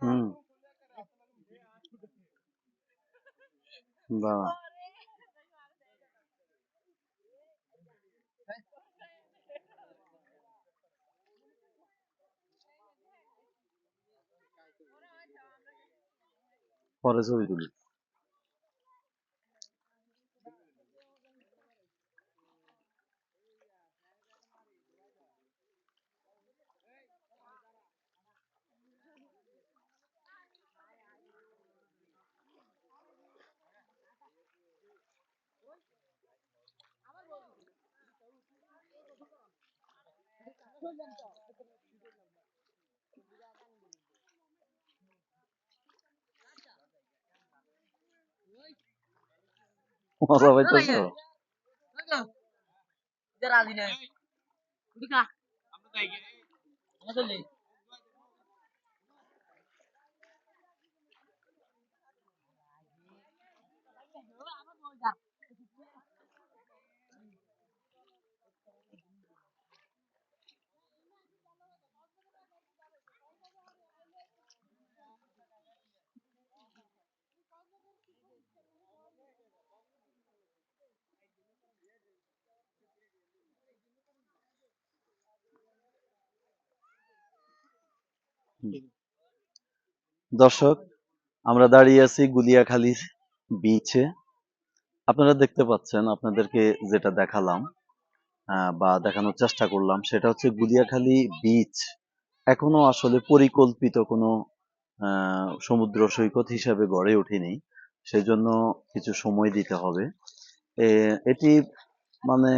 হুম বাহ পরে ছবি তুলি মজা পাইতেছো দর্শক, আমরা দাঁড়িয়ে আছি গুলিয়াখালীর বিচে আপনারা দেখতে পাচ্ছেন, আপনাদেরকে যেটা দেখালাম বা দেখানোর চেষ্টা করলাম, সেটা হচ্ছে গুলিয়াখালী বিচ এখনও আসলে পরিকল্পিত কোনো সমুদ্র সৈকত হিসাবে গড়ে ওঠেনি, সেজন্য কিছু সময় দিতে হবে। এটি মানে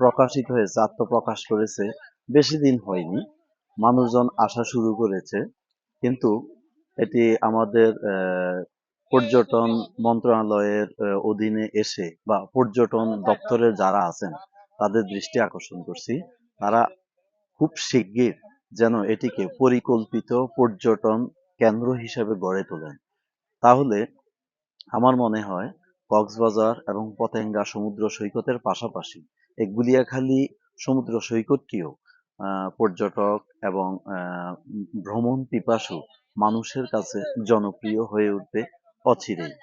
প্রকাশিত হয়েছে, আত্মপ্রকাশ করেছে, বেশি দিন হয়নি। মানুষজন আসা শুরু করেছে। কিন্তু এটি আমাদের পর্যটন মন্ত্রণালয়ের অধীনে এসে বা পর্যটন দপ্তরে যারা আছেন, তাদের দৃষ্টি আকর্ষণ করছি। তারা খুব শিগগির যেন এটিকে পরিকল্পিত পর্যটন কেন্দ্র হিসেবে গড়ে তোলেন। তাহলে আমার মনে হয় কক্সবাজার এবং পতেঙ্গা সমুদ্র সৈকতের পাশাপাশি এই গুলিয়াখালী সমুদ্র সৈকতটিও পর্যটক এবং ভ্রমণ পিপাসু মানুষের কাছে জনপ্রিয় হয়ে উঠবে অচিরেই।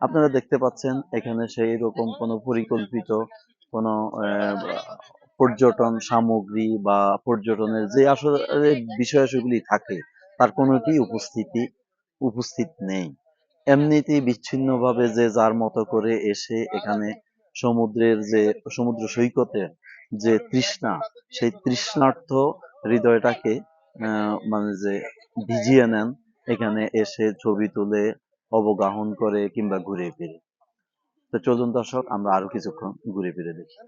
আপনারা দেখতে পাচ্ছেন এখানে সেই রকম কোনো পরিকল্পিত কোনো পর্যটন সামগ্রী বা পর্যটনের যে আসলে বিষয়াবলী থাকে, তার কোনোটি উপস্থিতি, উপস্থিত নেই। এমনিতেই বিচ্ছিন্নভাবে যে যার মতো করে এসে এখানে সমুদ্রের যে, সমুদ্র সৈকতের যে তৃষ্ণা, সেই তৃষ্ণার্থ হৃদয়টাকে মানে যে ভিজিয়ে নেন, এখানে এসে ছবি তুলে, অবগাহন করে কিংবা ঘুরে ফিরে। তো চলুন দর্শক, আমরা আরও কিছুক্ষণ ঘুরে ফিরে দেখি।